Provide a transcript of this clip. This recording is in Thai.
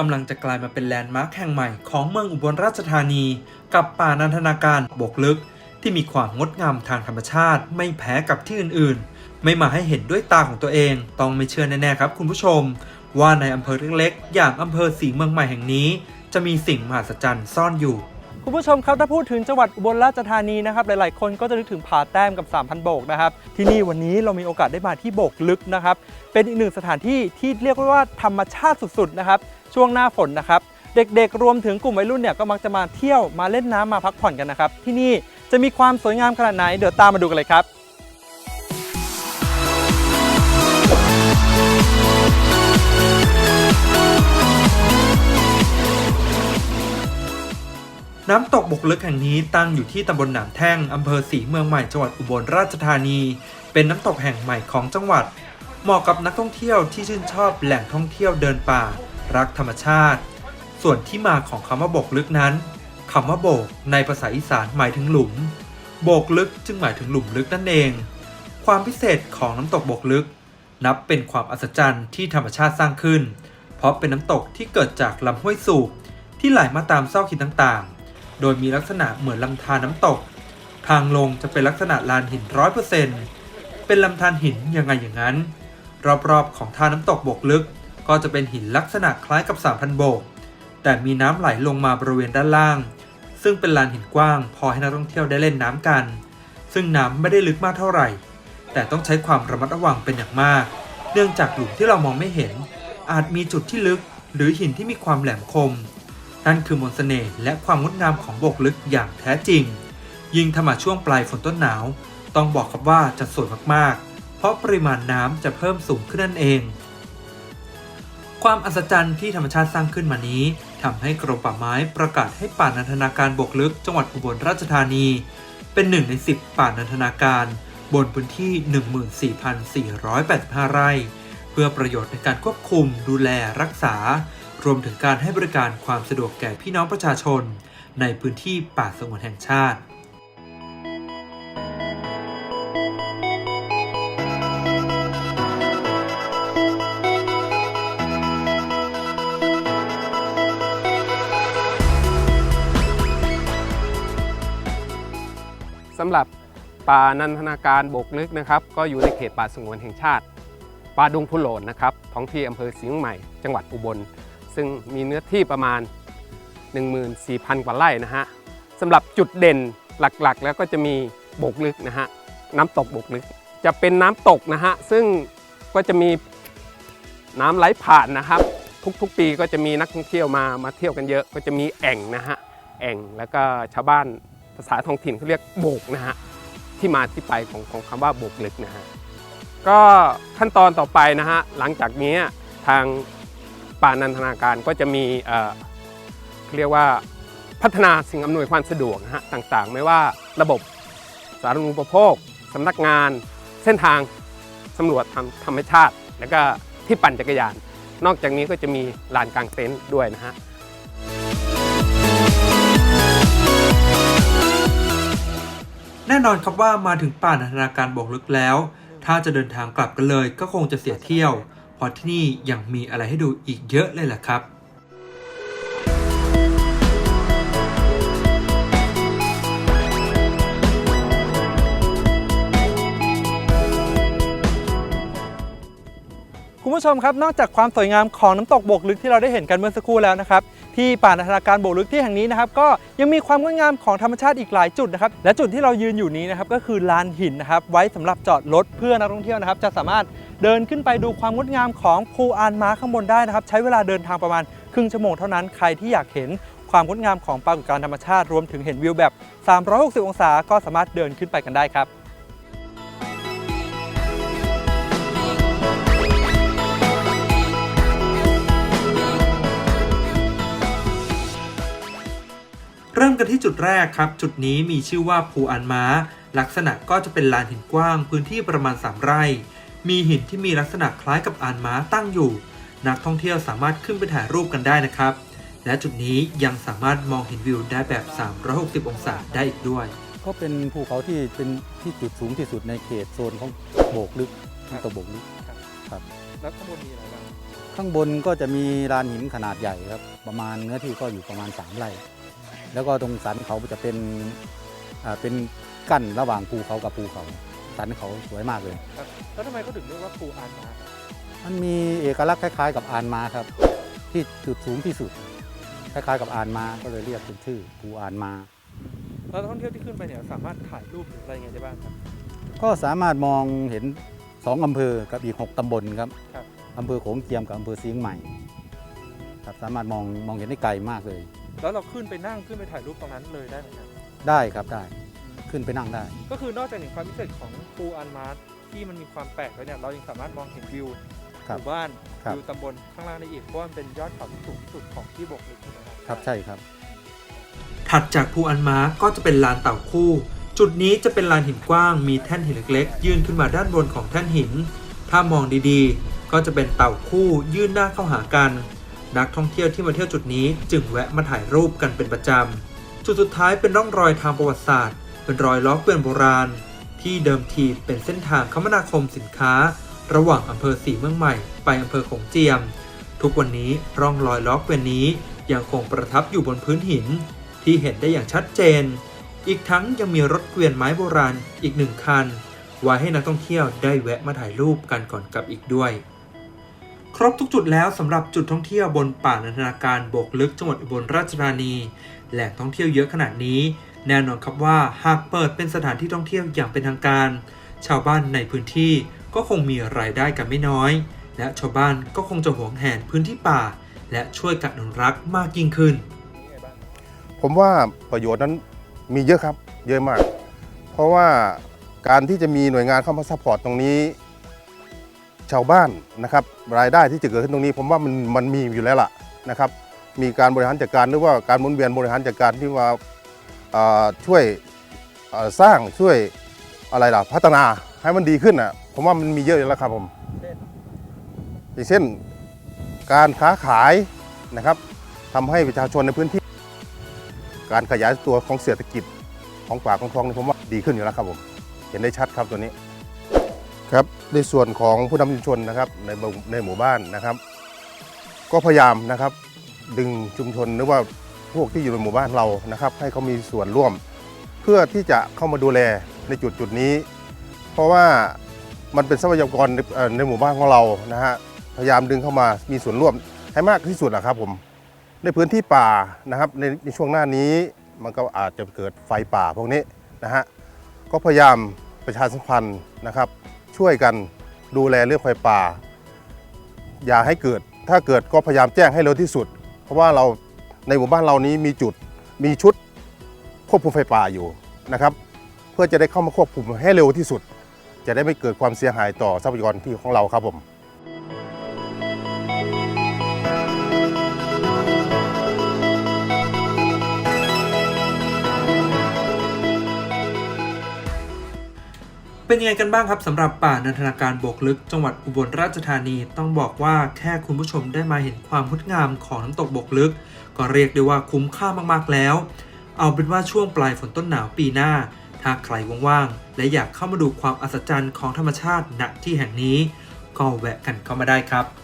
กำลังจะกลายมาเป็นแลนด์มาร์คแห่งใหม่ของเมืองอุบลราชธานี กับป่านันทนาการบกลึก ที่มีความงดงามทางธรรมชาติ ไม่แพ้กับที่อื่นๆ ไม่มาให้เห็นด้วยตาของตัวเอง ต้องไม่เชื่อแน่ๆครับคุณผู้ชม ว่าในอำเภอเล็กๆ อย่างอำเภอสีเมืองใหม่แห่งนี้ จะมีสิ่งมหัศจรรย์ซ่อนอยู่คุณผู้ชมครับถ้าพูดถึงจังหวัดอุบลราชธานีนะครับหลายๆ คนก็จะนึกถึงผาแต้มกับ 3,000 โบกนะครับที่นี่วันนี้เรามีโอกาสได้มาที่โบกลึกนะครับเป็นอีกหนึ่งสถานที่ที่เรียกว่าธรรมชาติสุดๆนะครับ ช่วงหน้าฝนนะครับเด็กๆ รวมถึงกลุ่มวัยรุ่นเนี่ยก็มักจะมาเที่ยวมาเล่นน้ำมาพักผ่อนกันนะครับ ที่นี่จะมีความสวยงามขนาดไหนเดี๋ยวตามมาดูกันเลยครับน้ำตกบกลึกแห่งนี้ตั้งอยู่ที่ตำบลหนามแท่ง อำเภอสีเมืองใหม่จังหวัดอุบลราชธานี เป็นน้ำตกแห่งใหม่ของจังหวัด เหมาะกับนักท่องเที่ยวที่ชื่นชอบแหล่งท่องเที่ยวเดินป่า รักธรรมชาติ ส่วนที่มาของคำว่าบกลึกนั้นคำว่าโบกในภาษาอีสานหมายถึงหลุม โบกลึกจึงหมายถึงหลุมลึกนั่นเอง ความพิเศษของน้ำตกบกลึก นับเป็นความอัศจรรย์ที่ธรรมชาติสร้างขึ้น เพราะเป็นน้ำตกที่เกิดจากลำห้วยสูบที่ไหลมาตามซอกหินต่างๆ โดยมีลักษณะเหมือนลำธารน้ำตก ทางลงจะเป็นลักษณะลานหินร้อยเปอร์เซ็นต์เป็นลำธารหินยังไงอย่างนั้น รอบๆ ของท่าน้ำตกบกลึก ก็จะเป็นหินลักษณะคล้ายกับ3,000โบก แต่มีน้ำไหลลงมาบริเวณด้านล่าง ซึ่งเป็นลานหินกว้าง พอให้นักท่องเที่ยวได้เล่นน้ำกัน ซึ่งน้ำไม่ได้ลึกมากเท่าไหร่ แต่ต้องใช้ความระมัดระวังเป็นอย่างมาก เนื่องจากหลุมที่เรามองไม่เห็น อาจมีจุดที่ลึก หรือหินที่มีความแหลมคม นั่นคือมนต์เสน่ห์และความงดงามของบกลึกอย่างแท้จริง ยิ่งถ้ามาช่วงปลายฝนต้นหนาว ต้องบอกครับว่าจะสวยมากๆ เพราะปริมาณน้ำจะเพิ่มสูงขึ้นนั่นเอง ความอัศจรรย์ที่ธรรมชาติสร้างขึ้นมานี้ทำให้กรมป่าไม้ประกาศให้ป่านันทนาการบกลึกจังหวัดอุบลราชธานี เป็นหนึ่งใน 10 ป่านันทนาการบนพื้นที่ 14,485 ไร่ เพื่อประโยชน์ในการควบคุม ดูแลรักษา รวมถึงการให้บริการความสะดวกแก่พี่น้องประชาชน ในพื้นที่ป่าสงวนแห่งชาติ สำหรับป่านันทนาการบกลึกนะครับ ก็อยู่ในเขตป่าสงวนแห่งชาติ ป่าดงพุโลนนะครับท้องที่อำเภอสิงห์ใหม่ จังหวัดอุบล ซึ่งมีเนื้อที่ประมาณ 14,000 กว่าไร่นะฮะสำหรับจุดเด่นหลักๆ แล้วก็จะมีบกลึกนะฮะน้ำตกบกลึก จะเป็นน้ำตกนะฮะซึ่งก็จะมีน้ำไหลผ่านนะครับ ทุกๆปีก็จะมีนักท่องเที่ยวมามาเที่ยวกันเยอะ ก็จะมีแอ่งนะฮะแอ่งแล้วก็ชาวบ้าน ภาษาท้องถิ่นเขาเรียกโบกนะฮะที่มาที่ไปของของคำว่าโบกลึกนะฮะก็ขั้นตอนต่อไปนะฮะหลังจากนี้ทางป่านันทนาการก็จะมีเเขาเรียกว่าพัฒนาสิ่งอำนวยความสะดวกนะฮะต่างๆ ไม่ว่าระบบสาธารณูปโภคสำนักงาน เส้นทางสำรวจทางธรรมชาติ แล้วก็ที่ปั่นจักรยาน นอกจากนี้ก็จะมีลานกลางเต็นท์ด้วยนะฮะ แน่นอนครับว่ามาถึงป่านันทนาการบกลึกแล้ว ถ้าจะเดินทางกลับกันเลยก็คงจะเสียเที่ยวเพราะที่นี่ยังมีอะไรให้ดูอีกเยอะเลยแหละครับ ผู้ชมครับนอกจากความสวยงามของน้ำตกโบกลึกที่เราได้เห็นกันเมื่อสักครู่แล้วนะครับที่ป่านันทนาการโบกลึกที่แห่งนี้นะครับก็ยังมีความงดงามของธรรมชาติอีกหลายจุดนะครับและจุดที่เรายืนอยู่นี้นะครับก็คือลานหินนะครับไว้สำหรับจอดรถเพื่อนักท่องเที่ยวนะครับจะสามารถเดินขึ้นไปดูความงดงามของภูอานม้าข้างบนได้นะครับใช้เวลาเดินทางประมาณครึ่งชั่วโมงเท่านั้นใครที่อยากเห็นความงดงามของปรากฏการณ์ธรรมชาติรวมถึงเห็นวิวแบบ 360 องศาก็สามารถเดินขึ้นไปกันได้ครับ เริ่มกันที่จุดแรกครับ จุดนี้มีชื่อว่าภูอันม้า ลักษณะก็จะเป็นลานหินกว้าง พื้นที่ประมาณ 3 ไร่ มีหินที่มีลักษณะคล้ายกับอานม้าตั้งอยู่ นักท่องเที่ยวสามารถขึ้นไปถ่ายรูปกันได้นะครับ และจุดนี้ยังสามารถมองเห็นวิวได้แบบ 360 องศาได้อีกด้วย ก็เป็นภูเขาที่เป็นที่จุดสูงที่สุดในเขตโซนของโบกลึกน้ำตกโบกลึกครับแล้วข้างบนมีอะไรบ้างข้ข้างบนก็จะมีลานหินขนาดใหญ่ครับ ประมาณเนื้อที่ก็อยู่ประมาณ 3 ไร่ แล้วก็ตรงสันเขาจะเป็นอ่าเป็นกั้นระหว่างภูเขากับภูเขา สันเขาสวยมากเลยครับแล้วทำไมเขาถึงเรียกว่าภูอานมาครับมันมีเอกลักษณ์คล้ายๆ กับอานมาครับ ที่จุดสูงที่สุด คล้ายๆ กับอานมาก็เลยเรียกเป็นชื่อภูอานมาแล้วนักท่องเที่ยวที่ขึ้นไปเนี่ยสามารถถ่ายรูปหรืออะไรยังไงได้บ้างครับก็สามารถมองเห็นสองอำเภอกับอีก 6ตำบลครับครับอำเภอโขงเจียมกับอำเภอเสียงใหม่ครับสามารถมองมองเห็นได้ไกลมากเลย แล้วเราขึ้นไปนั่งขึ้นไปถ่ายรูปตรงนั้นเลยได้ไหมครับได้ครับได้ขึ้นไปนั่งได้ ก็คือนอกจากเห็นความพิเศษของภูอันมาร์ที่มันมีความแปลกแล้วเนี่ยเรายังสามารถมองเห็นวิวหครับมู่บ้านครับ วิวตำบลข้างล่างได้อีกเพราะว่ามันเป็นยอดเขาที่สูงที่สุดของที่บกลึกถูกไหมครับ ครับใช่ครับ ถัดจากภูอันม้าก็จะเป็นลานเต่าคู่ จุดนี้จะเป็นลานหินกว้าง มีแท่นหินเล็กๆ ยื่นขึ้นมาด้านบนของแท่นหิน ถ้ามองดีๆ ก็จะเป็นเต่าคู่ยื่นหน้าเข้าหากัน นักท่องเที่ยวที่มาเที่ยวจุดนี้จึงแวะมาถ่ายรูปกันเป็นประจำ จุดสุดท้ายเป็นร่องรอยทางประวัติศาสตร์ เป็นรอยล้อเกวียนโบราณ ที่เดิมทีเป็นเส้นทางคมนาคมสินค้า ระหว่างอำเภอสีเมืองใหม่ ไปอำเภอโขงเจียม ทุกวันนี้ร่องรอยล้อเกวียนนี้ยังคงประทับอยู่บนพื้นหิน ที่เห็นได้อย่างชัดเจน อีกทั้งยังมีรถเกวียนไม้โบราณอีกหนึ่งคันไว้ให้นักท่องเที่ยวได้แวะมาถ่ายรูปกันก่อนกลับอีกด้วย ครบทุกจุดแล้วสำหรับจุดท่องเที่ยวบนป่านันทนาการบกลึกจังหวัดอุบลราชธานี แหล่งท่องเที่ยวเยอะขนาดนี้ แน่นอนครับว่าหากเปิดเป็นสถานที่ท่องเที่ยวอย่างเป็นทางการ ชาวบ้านในพื้นที่ก็คงมีรายได้กันไม่น้อย และชาวบ้านก็คงจะหวงแหนพื้นที่ป่า และช่วยกันอนุรักษ์มากยิ่งขึ้น ผมว่าประโยชน์นั้นมีเยอะครับ เยอะมาก เพราะว่าการที่จะมีหน่วยงานเข้ามาซัพพอร์ตตรงนี้ ชาวบ้านนะครับรายได้ที่จะเกิดขึ้นตรงนี้ผมว่ามันมันมีอยู่แล้วล่ะนะครับมีการบริหารจัดการหรือว่าการหมุนเวียนบริหารจัดการที่ว่าช่วยสร้างช่วยอะไรล่ะพัฒนาให้มันดีขึ้นอะผมว่ามันมีเยอะอยู่แล้วครับผมอย่างเช่นการค้าขายนะครับทำให้ประชาชนในพื้นที่ การขยายตัวของเศรษฐกิจของป่าของคลองนี่ผมว่าดีขึ้นอยู่แล้วครับผม เห็นได้ชัดครับตัวนี้ ครับในส่วนของผู้นำชุมชนนะครับในในหมู่บ้านนะครับ ก็พยายามนะครับดึงชุมชนหรือว่าพวกที่อยู่ในหมู่บ้านเรานะครับ ให้เขามีส่วนร่วม เพื่อที่จะเข้ามาดูแลในจุดจุดนี้ เพราะว่ามันเป็นทรัพยากรในในหมู่บ้านของเรานะฮะพยายามดึงเข้ามามีส่วนร่วมให้มากที่สุดนะครับผมในพื้นที่ป่านะครับในในช่วงหน้านี้มันก็อาจจะเกิดไฟป่าพวกนี้นะฮะก็พยายามประชาสัมพันธ์นะครับ ช่วยกันดูแลเรื่องไฟป่า อย่าให้เกิด ถ้าเกิดก็พยายามแจ้งให้เร็วที่สุด เพราะว่าเราในหมู่บ้านเรานี้มีจุดมีชุดควบคุมไฟป่าอยู่นะครับ เพื่อจะได้เข้ามาควบคุมให้เร็วที่สุด จะได้ไม่เกิดความเสียหายต่อทรัพยากรที่ของเราครับผม เป็นยังไงกันบ้างครับสำหรับป่านันทนาการบกลึก จังหวัดอุบลราชธานีต้องบอกว่าแค่คุณผู้ชมได้มาเห็นความงดงามของน้ำตกบกลึก ก็เรียกได้ว่าคุ้มค่ามากๆแล้ว เอาเป็นว่าช่วงปลายฝนต้นหนาวปีหน้า ถ้าใครว่างๆและอยากเข้ามาดูความอัศจรรย์ของธรรมชาติณที่แห่งนี้ ก็แวะกันเข้ามาได้ครับ